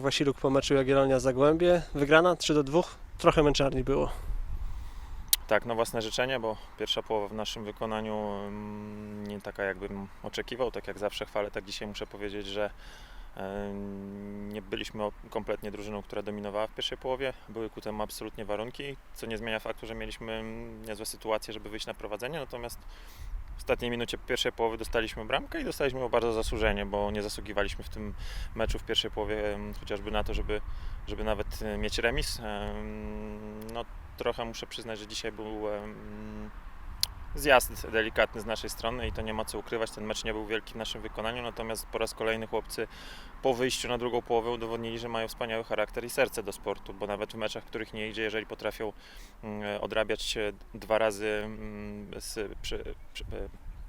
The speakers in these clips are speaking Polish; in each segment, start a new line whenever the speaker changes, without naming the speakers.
Marek Wasiluk po meczu Jagiellonia Zagłębie. Wygrana 3 do 2. Trochę męczarni było.
Tak, no własne życzenie, bo pierwsza połowa w naszym wykonaniu mm, nie taka jakbym oczekiwał, tak jak zawsze chwalę, tak dzisiaj muszę powiedzieć, że e, nie byliśmy kompletnie drużyną, która dominowała w pierwszej połowie. Były ku temu absolutnie warunki, co nie zmienia faktu, że mieliśmy mm, niezłe sytuacje, żeby wyjść na prowadzenie, natomiast w ostatniej minucie pierwszej połowy dostaliśmy bramkę i dostaliśmy ją bardzo zasłużenie, bo nie zasługiwaliśmy w tym meczu w pierwszej połowie chociażby na to, żeby, żeby nawet e, mieć remis. Em, No, trochę muszę przyznać, że dzisiaj był zjazd delikatny z naszej strony i to nie ma co ukrywać. Ten mecz nie był wielki w naszym wykonaniu, natomiast po raz kolejny chłopcy po wyjściu na drugą połowę udowodnili, że mają wspaniały charakter i serce do sportu, bo nawet w meczach, w których nie idzie, jeżeli potrafią mm, odrabiać dwa razy mm, z, przy, przy, e,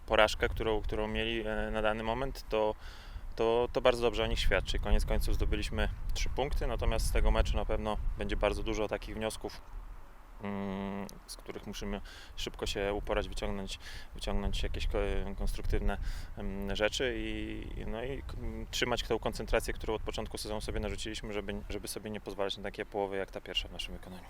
porażkę, którą, którą mieli e, na dany moment, to to, to bardzo dobrze o nich świadczy. Koniec końców zdobyliśmy trzy punkty, natomiast z tego meczu na pewno będzie bardzo dużo takich wniosków, z których musimy szybko się uporać, wyciągnąć, wyciągnąć jakieś ko- konstruktywne mm, rzeczy i, no i k- m, trzymać tą koncentrację, którą od początku sezonu sobie narzuciliśmy, żeby, żeby sobie nie pozwalać na takie połowy jak ta pierwsza w naszym wykonaniu.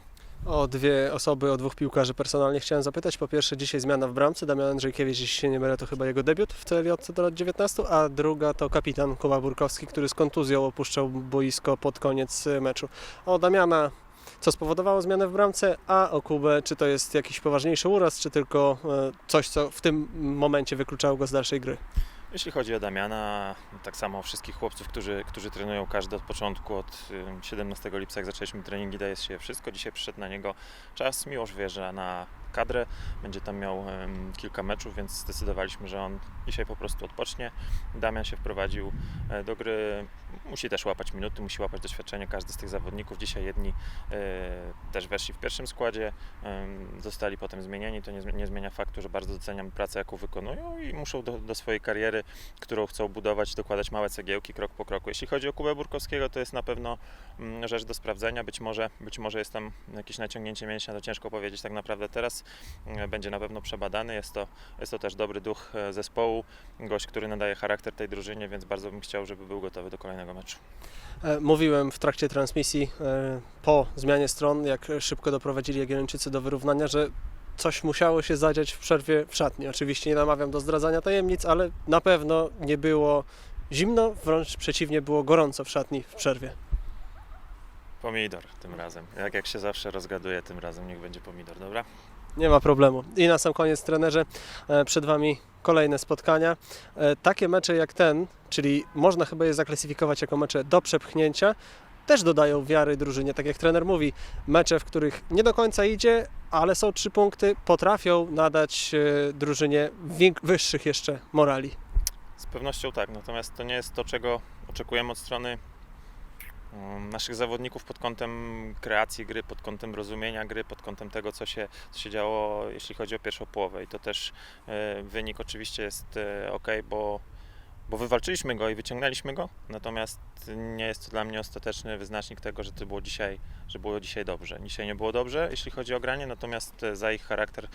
O dwie osoby, o dwóch piłkarzy personalnie chciałem zapytać. Po pierwsze, dzisiaj zmiana w bramce. Damian Andrzejkiewicz, jeśli się nie mylę, to chyba jego debiut w TLJ do lat 19, a druga to kapitan Kuba Burkowski, który z kontuzją opuszczał boisko pod koniec meczu. O Damiana, co spowodowało zmianę w bramce, a o Kubę, czy to jest jakiś poważniejszy uraz, czy tylko e, coś, co w tym momencie wykluczało go z dalszej gry?
Jeśli chodzi o Damiana, tak samo o wszystkich chłopców, którzy, którzy trenują każdy od początku, od y, 17 lipca, jak zaczęliśmy treningi, daje się wszystko. Dzisiaj przyszedł na niego czas. Miłosz wjeżdża na kadrę, będzie tam miał kilka meczów, więc zdecydowaliśmy, że on dzisiaj po prostu odpocznie. Damian się wprowadził e, do gry, musi też łapać minuty, musi łapać doświadczenie każdy z tych zawodników. Dzisiaj jedni e, też weszli w pierwszym składzie, zostali potem zmienieni. To nie zmienia faktu, że bardzo doceniam pracę, jaką wykonują i muszą do, do swojej kariery, którą chcą budować, dokładać małe cegiełki krok po kroku. Jeśli chodzi o Kubę Burkowskiego, to jest na pewno mm, rzecz do sprawdzenia. Być może, być może jest tam jakieś naciągnięcie mięśnia, to ciężko powiedzieć tak naprawdę teraz. Mm, Będzie na pewno przebadany. Jest to, jest to też dobry duch e, zespołu, gość, który nadaje charakter tej drużynie, więc bardzo bym chciał, żeby był gotowy do kolejnego meczu.
E, Mówiłem w trakcie transmisji e, po zmianie stron, jak szybko doprowadzili Jagiellończycy do wyrównania, że coś musiało się zadziać w przerwie w szatni. Oczywiście nie namawiam do zdradzania tajemnic, ale na pewno nie było zimno, wręcz przeciwnie, było gorąco w szatni w przerwie.
Pomidor tym razem. Jak, jak się zawsze rozgaduje, tym razem niech będzie pomidor, dobra?
Nie ma problemu. I na sam koniec, trenerze, e, przed Wami kolejne spotkania. E, Takie mecze jak ten, czyli można chyba je zaklasyfikować jako mecze do przepchnięcia, też dodają wiary drużynie. Tak jak trener mówi, mecze, w których nie do końca idzie, ale są trzy punkty, potrafią nadać e, drużynie wyższych jeszcze morali.
Z pewnością tak, natomiast to nie jest to, czego oczekujemy od strony naszych zawodników pod kątem kreacji gry, pod kątem rozumienia gry, pod kątem tego, co się, co się działo, jeśli chodzi o pierwszą połowę. I to też e, wynik oczywiście jest e, ok, bo, bo wywalczyliśmy go i wyciągnęliśmy go, natomiast nie jest to dla mnie ostateczny wyznacznik tego, że to było dzisiaj, że było dzisiaj dobrze. Dzisiaj nie było dobrze, jeśli chodzi o granie, natomiast za ich charakter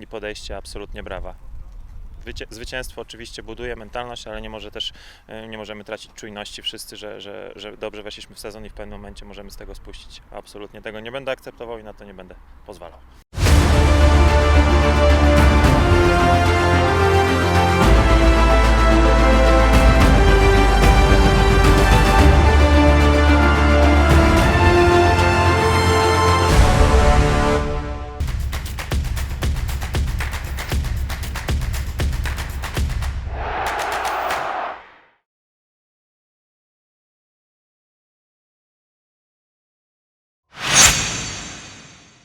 i podejście absolutnie brawa. Zwycięstwo oczywiście buduje mentalność, ale nie może też e, nie możemy tracić czujności wszyscy, że, że, że dobrze weszliśmy w sezon i w pewnym momencie możemy z tego spuścić. Absolutnie tego nie będę akceptował i na to nie będę pozwalał.